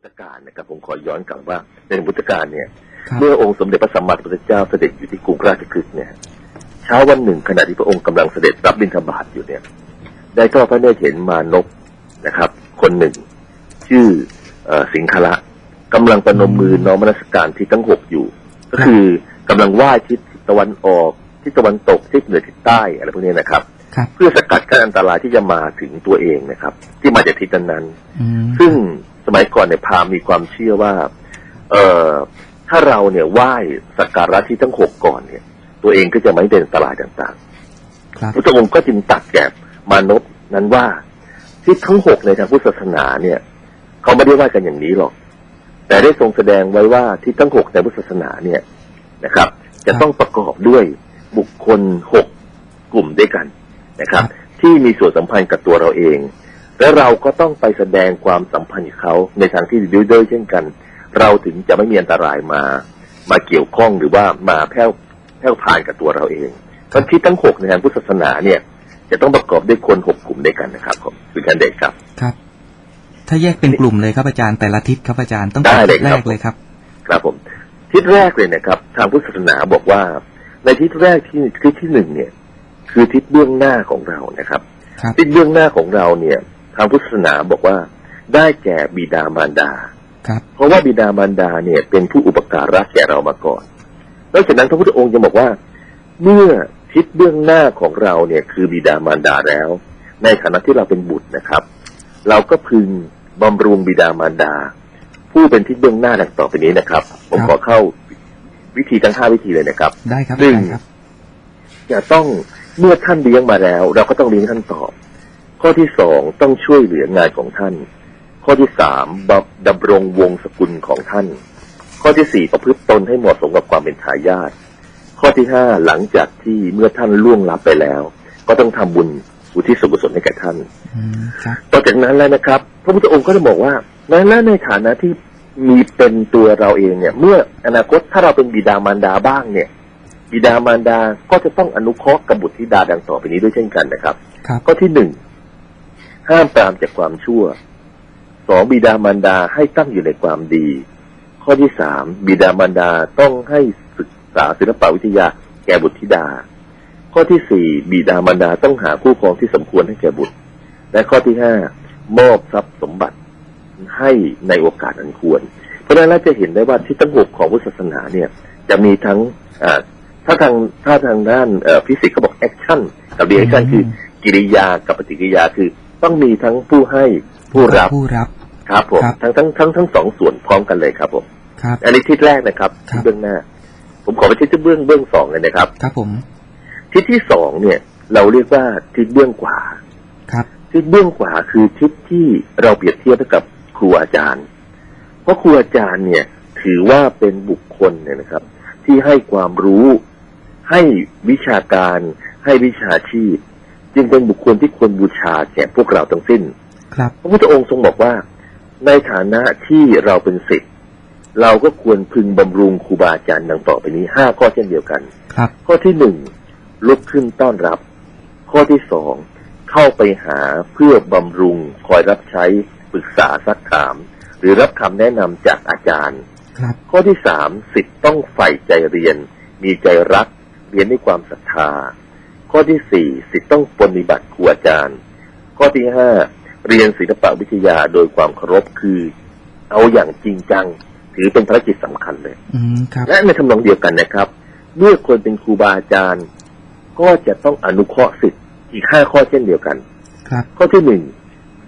พุทธกาลนะครับผมขอย้อนกลับว่าในพุทธกาลเนี่ยครับเมื่อองค์สมเด็จพระสัมมาสัมพุทธเจ้าเสด็จอยู่ที่กรุงราชคฤห์เนี่ยเช้าวันหนึ่งขณะที่พระองค์กำลังเสด็จรับบิณฑบาตอยู่เนี่ย ได้ทอดพระเนตรเห็นมานพนะครับ คนหนึ่ง ชื่อเออสิงคละกำลังประนมมือน้อมมนสการที่ทั้งหกอยู่ ก็คือกำลังไหว้ทิศตะวันออกทิศตะวันตกทิศเหนือทิศใต้อะไรพวกนี้นะครับครับเพื่อสกัดกั้นอันตรายที่จะมาถึงตัวเองนะครับ ที่มาจากทิศนั้นๆอืมซึ่งส มัยก่อนเนี่ยพราหมณ์มีความเชื่อว่า เอ่อถ้าเราเนี่ยไหว้สักการะที่ทั้งหกก่อนเนี่ย ตัวเองก็จะไม่เป็นอันตรายต่างครับๆพระองค์ก็จึงตัดแก่มานพนั้นว่า ที่ทั้งหกในทางพุทธศาสนาเนี่ยเขาไม่ได้ไหว้กันอย่างนี้หรอก แต่ได้ทรงแสดงไว้ว่าที่ทั้งหกในพุทธศาสนาเนี่ยนะครับ จะต้องประกอบด้วยบุคคลหกกลุ่มด้วยกันนะครับ ที่มีส่วนสัมพันธ์กับตัวเราเอง และเราก็ต้องไปแสดงความสัมพันธ์กับเขาในทางที่ดีด้วยเช่นกัน เราถึงจะไม่มีอันตรายมา มาเกี่ยวข้องหรือว่ามาแพร่วแพร่วพานกับตัวเราเองเพราะที่ทั้งหกในทางพุทธศาสนาเนี่ย จะต้องประกอบด้วยคนหกกลุ่มด้วยกันนะครับผมคือการเด็กครับครับ ถ้าแยกเป็นกลุ่มเลยครับอาจารย์แต่ละทิศครับอาจารย์ต้องได้เลยแรครับกเลยครับ ครับผมทิศแรกเลยนะครับ ทางพุทธศาสนาบอกว่า ในทิศแรกที่ทิศที่หนึ่งเนี่ย คือทิศเบื้องหน้าของเรานะครับครับทิศเบื้องหน้าของเราเนี่ย ทางพุทธศาสนาบอกว่า ได้แก่บิดามารดาครับเพราะว่าบิดามารดาเนี่ย เป็นผู้อุปการะแก่เรามาก่อนนอกจากนั้นพระพุทธองค์ยังบอกว่า เมื่อทิศเบื้องหน้าของเราเนี่ยคือบิดามารดาแล้ว ในฐานะที่เราเป็นบุตรนะครับ เราก็พึงบำรุงบิดามารดา ผู้เป็นทิศเบื้องหน้าดังต่อไปนี้นะครับ ผมครับขอเข้าวิธีทั้งห้าวิธีเลยนะครับ ได้ครับหนึ่อางจารย์ครับจะต้องเมื่อท่านเลี้ยงมาแล้ว เราก็ต้องเลี้ยงท่านตอบ ข้อที่สองต้องช่วยเหลืองานของท่าน ข้อที่สามบำดำรงวงศกุลของท่าน ข้อที่สี่ประพฤติตนให้เหมาะสมกับความเป็นทายาทข้อที่ห้าหลังจากที่เมื่อท่านล่วงลับไปแล้ว ก็ต้องทำบุญอุทิศส่วนกุศลให้แก่ท่านอืมครับต่อจากนั้นแล้วนะครับ พระพุทธองค์ก็จะบอกว่าแม้ในฐานะที่มีเป็นตัวเราเองเนี่ย เมื่ออนาคตถ้าเราเป็นบิดามารดาบ้างเนี่ย บิดามารดาก็จะต้องอนุเคราะห์กับบุตรธิดาดังต่อไปนี้ด้วยเช่นกันนะครับครับข้อที่หนึ่ง ห้ามปรามจากความชั่วสองบิดามารดาให้ตั้งอยู่ในความดี ข้อที่สามบิดามารดาต้องให้ศึกษาศิลปวิทยาแก่บุตรธิดา ข้อที่สี่บิดามารดาต้องหาคู่ครองที่สมควรให้แก่บุตร และข้อที่ห้ามอบทรัพย์สมบัติให้ในโอกาสอันควร เพราะนั้นเราจะเห็นได้ว่าที่ตั้งหกของพุทธศาสนาเนี่ย จะมีทั้งถ้าทางถ้าทางด้านฟิสิกส์เขาบอกแอคชั่นกับเรีแอคชั่นคือกิริยากับปฏิกิริยาคือ ต้องมีทั้งผู้ให้ผู้รับผู้รับครับผมครับทั้งทั้งทั้งทั้งสองส่วนพร้อมกันเลยครับผมครับอันนี้ทิศแรกนะครับครับที่เบื้องหน้า ผมขอไปทิศที่เบื้องเบื้องสองเลยนะครับ ครับผม ทิศที่สองเนี่ย เราเรียกว่าทิศเบื้องขวาครับ ทิศเบื้องขวาคือทิศที่เราเปรียบเทียบกับครูอาจารย์ เพราะครูอาจารย์เนี่ย ถือว่าเป็นบุคคลเนี่ยนะครับ ที่ให้ความรู้ ให้วิชาการ ให้วิชาชีพ จึงเป็นบุคคลที่ควรบูชาแก่พวกเราทั้งสิ้น ครับพระพุทธองค์ทรงบอกว่า ในฐานะที่เราเป็นศิษย์เราก็ควรพึงบำรุงครูบาอาจารย์ดังต่อไปนี้ห้าข้อเช่นเดียวกัน ครับ ข้อที่หนึ่งลุกขึ้นต้อนรับ ข้อที่สองเข้าไปหาเพื่อบำรุงคอยรับใช้ปรึกษาซักถาม หรือรับคำแนะนำจากอาจารย์ ครับ ข้อที่สามสิทธิ์ต้องใฝ่ใจเรียน มีใจรัก เรียนด้วยความศรัทธา ข้อที่สี่สิทธิ์ต้องปฏิบัติครูอาจารย์ ข้อที่ห้าเรียนศิลปวิทยาโดยความเคารพคือ เอาอย่างจริงจัง ถือเป็นภารกิจสำคัญเลยอืมครับและในทำนองเดียวกันนะครับ เมื่อคนเป็นครูบาอาจารย์ ก็จะต้องอนุเคราะห์สิทธิ์อีกห้าข้อเช่นเดียวกันครับข้อที่หนึ่ง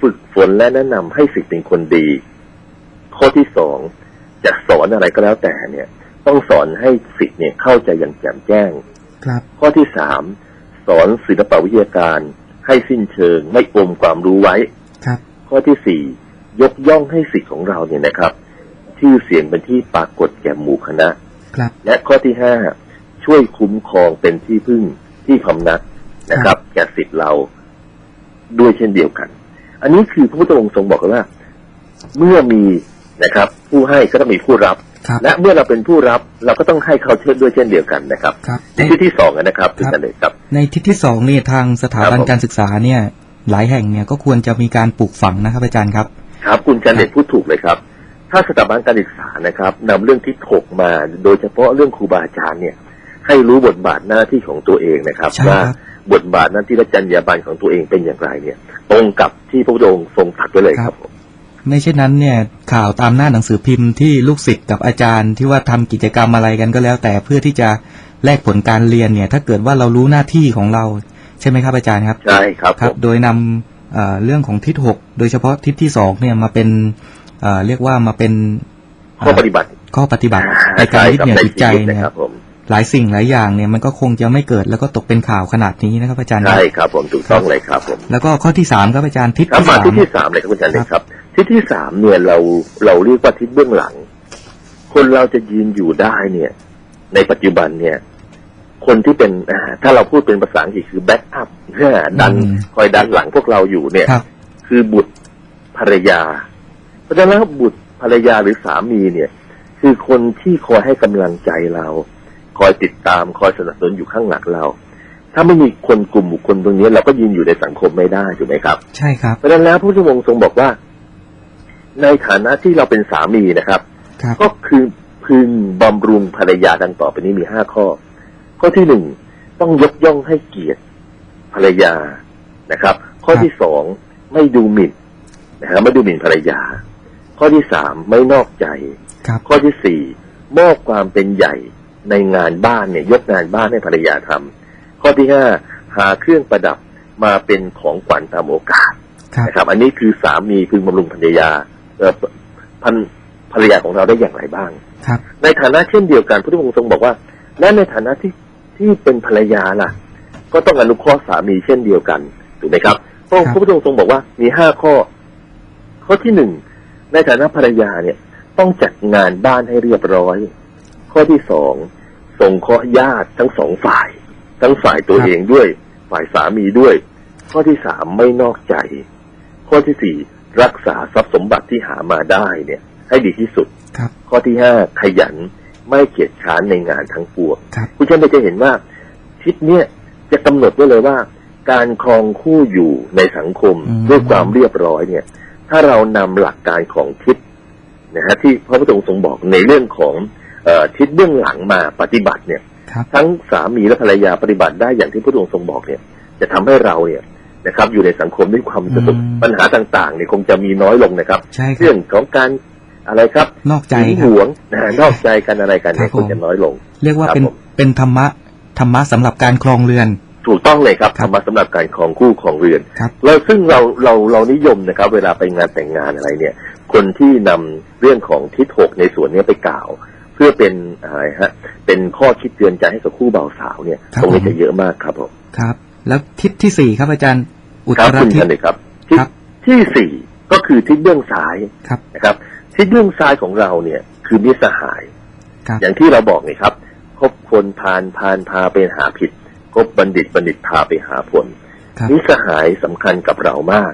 ฝึกฝนและแนะนำให้สิทธิ์เป็นคนดี ข้อที่สองจะสอนอะไรก็แล้วแต่เนี่ย ต้องสอนให้สิทธิ์เนี่ยเข้าใจอย่างแจ่มแจ้งครับข้อที่สาม สอนศิลปวิทยาการ ให้สิ้นเชิงไม่อมความรู้ไว้ ครับ ข้อที่สี่ยกย่องให้สิทธิ์ของเราเนี่ยนะครับ ชื่อเสียงเป็นที่ปรากฏแก่หมู่คณะ ครับ และข้อที่ห้าช่วยคุ้มครองเป็นที่พึ่งที่พำนักนะครับ แก่สิทธิ์เราด้วยเช่นเดียวกัน อันนี้คือพระพุทธองค์ทรงบอกว่า เมื่อมีนะครับ ผู้ให้ก็ต้องมีผู้รับครับ และเมื่อเราเป็นผู้รับเราก็ต้องให้เขาเช่นด้วยเช่นเดียวกันนะครับครับนี่คือที่สองนะครับคือกันเลยครับ ในทิศที่สองเนี่ยทางสถาบันครับผมการศึกษาเนี่ย หลายแห่งเนี่ยก็ควรจะมีการปลูกฝังนะครับอาจารย์ครับ ครับ คุณจันเด็ดพูดถูกเลยครับ ถ้าสถาบันการศึกษานะครับนำเรื่องทิศหกมา โดยเฉพาะเรื่องครูบาอาจารย์เนี่ย ให้รู้บทบาทหน้าที่ของตัวเองนะครับใช่ว่าครับบทบาทหน้าที่และจรรยาบรรณของตัวเองเป็นอย่างไรเนี่ย ตรงกับที่พระพุทธองค์ทรงตรัดไว้เลยครับผม ไม่เช่นนั้นเนี่ยข่าวตามหน้าหนังสือพิมพ์ที่ลูกศิษย์กับอาจารย์ที่ว่าทำกิจกรรมอะไรกันก็แล้ว แต่เพื่อที่จะแลกผลการเรียนเนี่ย ถ้าเกิดว่าเรารู้หน้าที่ของเรา ใช่ไหมครับอาจารย์ครับ ใช่ครับครัผบมโดยนำเอ่อเรื่องของทิศหกโดยเฉพาะทิศที่สองเนี่ยมาเป็นเอ่อเรียกว่ามาเป็นข้อปฏิบัติข้อปฏิบัติในการยึดเหนี่ยวจิตใจช่ครับเนี่ยนะครับผมหลายสิ่งหลายอย่างเนี่ยมันก็คงจะไม่เกิดแล้วก็ตกเป็นข่าวขนาดนี้นะครับอาจารย์ครับใช่ครับผมถูกต้องเลยครับผมแล้วก็ข้อที่สามครับอาจารย์ทิศครับที่มาสามที่ที่สามเลยครับคุณอาจารย์เล็กครับ ที่ที่สามเนี่ยเราเราเรียกว่าทิศเบื้องหลัง คนเราจะยืนอยู่ได้เนี่ย ในปัจจุบันเนี่ย คนที่เป็นอ่าถ้าเราพูดเป็นภาษาอังกฤษคือแบ็กอัพดันคอยดันหลังพวกเราอยู่เนี่ยครับคือบุตรภรรยา เพราะฉะนั้นแล้วบุตรภรรยาหรือสามีเนี่ย คือคนที่คอยให้กำลังใจเรา คอยติดตามคอยสนับสนุนอยู่ข้างหลังเรา ถ้าไม่มีคนกลุ่มบุคคลตรงนี้ เราก็ยืนอยู่ในสังคมไม่ได้ถูกไหมครับ ใช่ครับเพราะฉะนั้นแล้วพระพุทธองค์ทรงบอกว่า ในฐานะที่เราเป็นสามีนะครับ ครับ ก็คือพึงบำรุงภรรยาดังต่อไปนี้มีห้าข้อ ข้อที่หนึ่งต้องยกย่องให้เกียรติภรรยานะครับ ข้อที่สองไม่ดูหมิ่นนะครับไม่ดูหมิ่นภรรยา ข้อที่สามไม่นอกใจ ครับ ข้อที่สี่มอบความเป็นใหญ่ในงานบ้านเนี่ยยกงานบ้านให้ภรรยาทำข้อที่ห้าหาเครื่องประดับมาเป็นของขวัญตามโอกาสครับ นะครับ อันนี้คือสามีพึงบำรุงภรรยาเอ่อ พันภรรยาของเราได้อย่างไรบ้าง ครับ ในฐานะเช่นเดียวกันพระพุทธองค์ทรงบอกว่าและในฐานะที่ที่เป็นภรรยาล่ะ ก็ต้องอนุเคราะห์สามีเช่นเดียวกันถูกไหมครับเพราะครับพระพุทธองค์ทรงบอกว่ามีห้าข้อ ข้อที่หนึ่งในฐานะภรรยาเนี่ย ต้องจัดงานบ้านให้เรียบร้อย ข้อที่สองส่งเคราะห์ญาติทั้งสองฝ่าย ทั้งฝ่ายตัวเองด้วย ฝ่ายสามีด้วย ข้อที่สามไม่นอกใจ ข้อที่สี่ รักษาทรัพย์สมบัติที่หามาได้เนี่ย ให้ดีที่สุดครับ ข้อที่ห้าขยันไม่เกียจค้านในงานทั้งปวงครับคุณชนจะเห็นว่าทิศเนี่ยจะกำหนดไว้เลยว่า การครองคู่อยู่ในสังคมอืมด้วยความเรียบร้อยเนี่ย ถ้าเรานำหลักการของทิศนะฮะที่พระพุทธองค์ทรงบอกในเรื่องของเออทิศเบื้องหลังมาปฏิบัติเนี่ยครับทั้งสามีและภรรยาปฏิบัติได้อย่างที่พระพุทธองค์ทรงบอกเนี่ย จะทำให้เราเนี่ย นะครับ อยู่ในสังคมด้วยความสนุกอืมปัญหาต่างๆเนี่ยคงจะมีน้อยลงนะครับใช่ครัเรื่บองของการอะไรครับ นอกใจหึงคหรับวงนะฮะนอกใจกันอะไรกันเนี่ยครับผมคงจะน้อยลง เรียกว่าครับเป็นผมเป็นธรรมะธรรมะสำหรับการครองเรือน ถูกต้องเลยครับครับทำมาสำหรับการของคู่ของเรือนครับเราซึ่งเราเราเรานิยมนะครับ เวลาไปงานแต่งงานอะไรเนี่ย คนที่นำเรื่องของทิศหกในส่วนเนี้ยไปกล่าวเพื่อเป็นอะไรฮะ เป็นข้อคิดเตือนใจให้กับคู่บ่าวสาวเนี่ยครับตรงนี้ผมจะเยอะมากครับผม ครับ แล้วทิศที่สี่ครับอาจารย์ อุตครับรคุณทิศท่านเลยครับทิศครับที่สี่ก็คือทิศเบื้องซ้ายครับนะครับ ทิศเบื้องซ้ายของเราเนี่ย คือมิตรสหายครับอย่างที่เราบอกนี่ครับ คบคนพาลพาลพาไปหาผิด คบบัณฑิตบัณฑิตพาไปหาผลครับมิตรสหายสำคัญกับเรามาก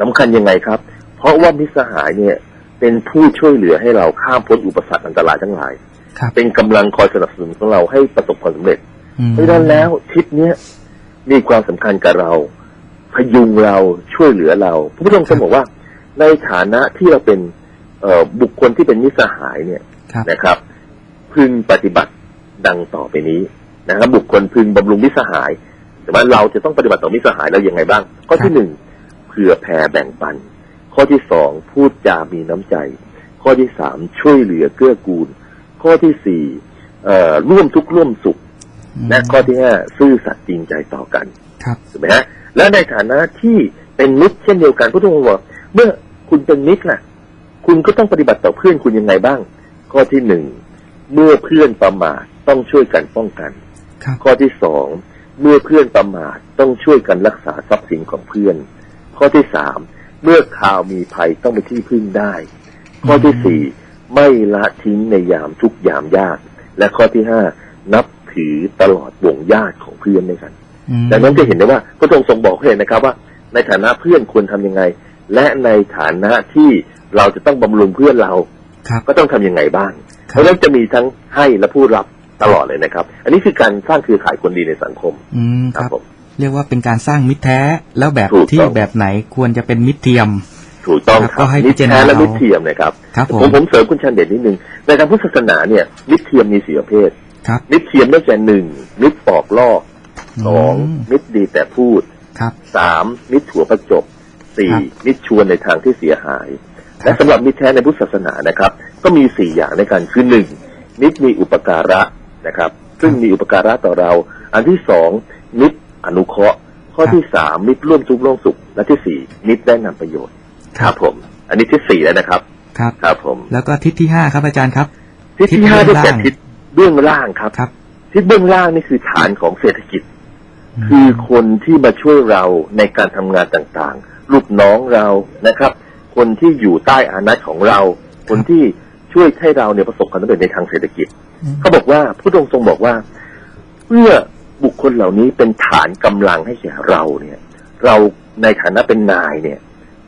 สำคัญยังไงครับ เพราะว่ามิตรสหายเนี่ยเป็นผู้ช่วยเหลือให้เราข้ามพ้นอุปสรรคอันตรายทั้งหลายครับเป็นกำลังคอยสนับสนุนของเราให้ประสบความสำเร็จอืมเพราะฉะนั้นแล้วทิศเนี้ย มีความสำคัญกับเรา พยุงเราช่วยเหลือเราพระพุทธองค์ทรงบอกว่า ในฐานะที่เราเป็นเอ่อบุคคลที่เป็นมิตรสหายเนี่ยครับนะครับ พึงปฏิบัติดังต่อไปนี้นะครับ บุคคลพึงบำรุงมิตรสหาย แต่ว่าเราจะต้องปฏิบัติต่อมิตรสหายเราอย่างไรบ้าง ข้อที่หนึ่งเผื่อแผ่แบ่งปัน ข้อที่สองพูดจามีน้ำใจ ข้อที่สามช่วยเหลือเกื้อกูล ข้อที่สี่เอ่อร่วมทุกข์ร่วมสุข และข้อที่ห้าซื่อสัตย์จริงใจต่อกันครับถูกไหมฮะและในฐานะที่เป็นมิตรเช่นเดียวกันพระองค์บอกเมื่อคุณเป็นมิตรล่ะ คุณก็ต้องปฏิบัติต่อเพื่อนคุณยังไงบ้าง ข้อที่หนึ่งเมื่อเพื่อนประมาทต้องช่วยกันป้องกันครับข้อที่สองเมื่อเพื่อนประมาทต้องช่วยกันรักษาทรัพย์สินของเพื่อน ข้อที่สามเมื่อข่าวมีภัยต้องไปนที่พึ่งได้ ข้อที่สี่ไม่ละทิ้งในยามทุกข์ยามยาก และข้อที่ห้านับ ถือตลอดวงญาติของเพื่อนด้วยกันอืมดังนั้นจะเห็นได้ว่าพระองค์ทรงบอกให้เห็นนะครับ ว่า ในฐานะเพื่อนควรทำยังไง และในฐานะที่เราจะต้องบำรุงเพื่อนเราครับก็ต้องทำยังไงบ้างคเพรับราะฉะนั้นจะมีทั้งให้และผู้รับตลอดเลยนะครับ อันนี้คือการสร้างเครือข่ายคนดีในสังคม อืมคครับรับผมเรียกว่าเป็นการสร้างมิตรแท้แล้วแบบถูกที่ต้องแบบไหนควรจะเป็นมิตรเทียม ถูถูกต้องครับคก็รับให้มิพิตรจารณาแท้และเอามิตรเทียมนะครับครับผผมมผมเสริมคุณชันเด่นนิดนึงในทางพุทธศาสนาเนี่ยมิตรเทียมมีสี่ประเภท ครับมิตรเทียมได้แก่หนึ่งมิตรปอกลอกสองมมิตรดีแต่พูดครับสามมิตรถั่วประจบสี่ครับมิตรชวนในทางที่เสียหายครับและสำหรับมิตรแท้ในพุทธศาสนานะครับ ก็มีสี่อย่างในการคือหนึ่งมิตรมีอุปการะนะครับ ซึ่งมีอุปการะต่อเรา อันที่สองมิตรอนุเคราะห์ ข้อที่สามมิตรร่วมทุกข์ร่วมสุข และที่สี่มิตรได้นำประโยชน์ ครับผม อันนี้ที่สี่แล้วนะครับ ครับ ครับผม แล้วก็ทิศที่ห้าครับอาจารย์ครับ ทิศทิศที่ห้าเบื้ได้องแก่ล่างทิศ เบื้องล่างครับ ครับทิศเบื้องล่างนี่คือฐานของเศรษฐกิจ คือคนที่มาช่วยเราในการทำงานต่างๆ ลูกน้องเรานะครับ คนที่อยู่ใต้อานัตของเรา คนที่ช่วยให้เราเนี่ยประสบความสำเร็จในทางเศรษฐกิจเขาบอกว่าพระองค์ทรงบอกว่าเพื่อบุคคลเหล่านี้เป็นฐานกำลังให้แก่เราเนี่ย เราในฐานะเป็นนายเนี่ย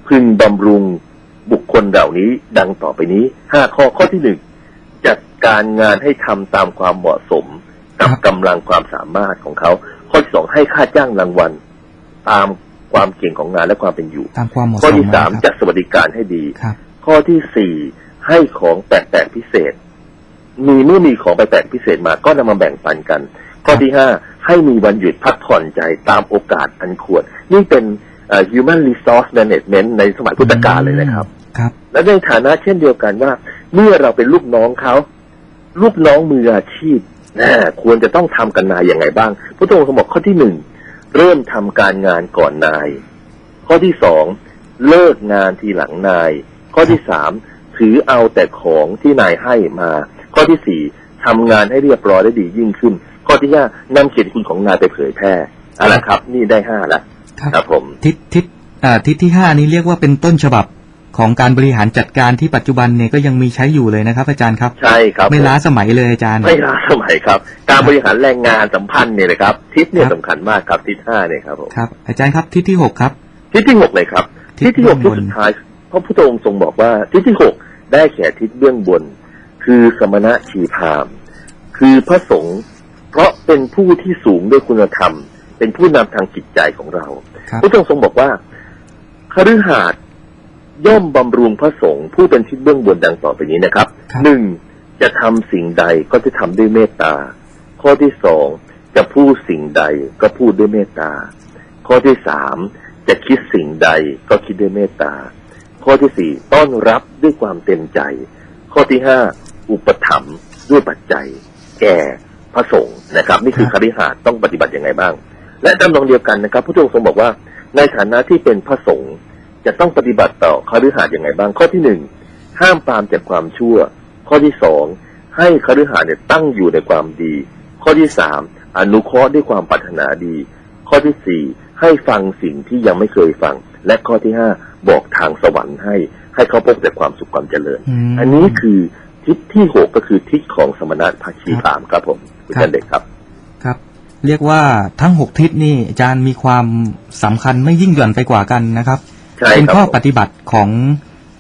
พึงบำรุงบุคคลเหล่านี้ดังต่อไปนี้ห้าข้อข้อที่หนึ่งจัด การงานให้ทำตามความเหมาะสมกับครับกำลังความสามารถของเขาข้อที่สองให้ค่าจ้างรางวัล ตามความเก่งของงานและความเป็นอยู่ตามความเหมาะสข้อมที่สามนะครับจัดสวัสดิการให้ดีครับข้อที่สี่ให้ของแปลกๆพิเศษ มีเมื่อมีของแปลกๆพิเศษมาก็นำมาแบ่งปันกัน ข้อที่ห้าให้มีวันหยุดพักผ่อนใจตามโอกาสอันควร นี่เป็นเอ่อ human resource management ในสมัยพุทธกาลเลยนะครับ ครับ และในฐานะเช่นเดียวกันว่า เมื่อเราเป็นลูกน้องเขา ลูกน้องมืออาชีพนะควรจะต้องทำกันนายอย่างไงบ้างพระองค์ทรงบอกข้อที่หนึ่งเริ่มทำการงานก่อนนาย ข้อที่สองเลิกงานทีหลังนาย ข้อที่สามถือเอาแต่ของที่นายให้มา ข้อที่สี่ทำงานให้เรียบร้อยและดียิ่งขึ้น ข้อที่ห้านำเกียรติคุณของนายไปเผยแพร่เอะไรครับ นี่ได้ห้าละครับครับผมทิศทิศอ่าทิศที่ห้านี้เรียกว่าเป็นต้นฉบับ ของการบริหารจัดการที่ปัจจุบันเนี่ยก็ยังมีใช้อยู่เลยนะครับ อาจารย์ครับ ใช่ครับไม่ผล้าสมัยเลยอาจารย์ ไม่ล้าสมัยครับ การบริหารแรงงานสัมพันธ์เนี่ยนะครับทิศเนี่ยครับสำคัญมากครับทิศห้าเนี่ยครับผมครับ อาจารย์ครับทิศที่หกครับ ทิศที่หกเลยครับ ทิศทิศที่หกเบื้ทิศองบนสุดท้ายพระพุทธองค์ทรงบอกว่าทิศที่หกได้แก่ทิศเบื้องบน คือสมณะชีพราหมณ์คือพระสงฆ์เพราะเป็นผู้ที่สูงด้วยคุณธรรม เป็นผู้นำทางจิตใจของเราครับพระองค์ทรงบอกว่าคฤหาสน์ ย่อมบำรุงพระสงฆ์ผู้เป็นทิศเบื้องบนดังต่อไปนี้นะครับครับหนึ่งจะทำสิ่งใดก็จะทำด้วยเมตตา ข้อที่สองจะพูดสิ่งใดก็พูดด้วยเมตตา ข้อที่สามจะคิดสิ่งใดก็คิดด้วยเมตตา ข้อที่สี่ต้อนรับด้วยความเต็มใจ ข้อที่ห้าอุปถัมภ์ด้วยปัจจัย แก่พระสงฆ์นะครับ นี่คือครัคบฤหาสน์ต้องปฏิบัติยังไงบ้าง และตำนองเดียวกันนะครับพระองค์ทรงบอกว่าในฐานะที่เป็นพระสงฆ์ จะต้องปฏิบัติต่อคฤหาสน์ยังไงบ้าง ข้อที่หนึ่งห้ามปรามจากความชั่ว ข้อที่สองให้คฤหาสน์เนี่ยตั้งอยู่ในความดี ข้อที่สามอนุเคราะห์ด้วยความปรารถนาดี ข้อที่สี่ให้ฟังสิ่งที่ยังไม่เคยฟัง และข้อที่ห้าบอกทางสวรรค์ให้ ให้เขาพบแต่ความสุขความเจริญมอันนี้คือทิศที่หกก็คือทิศของสมณะภาชีพรามครับผมคุณครับจันเด็กครับครับ เรียกว่าทั้งหกทิศนี่อาจารย์มีความสำคัญไม่ยิ่งหย่อนไปกว่ากันนะครับใช่ เป็นครับข้อปฏิบัติของ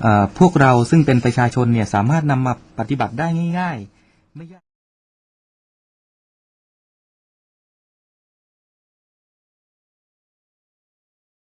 อพวกเราซึ่งเป็นประชาชนเนี่ยสามารถนำมาปฏิบัติได้ง่าย ๆ ไม่ยาก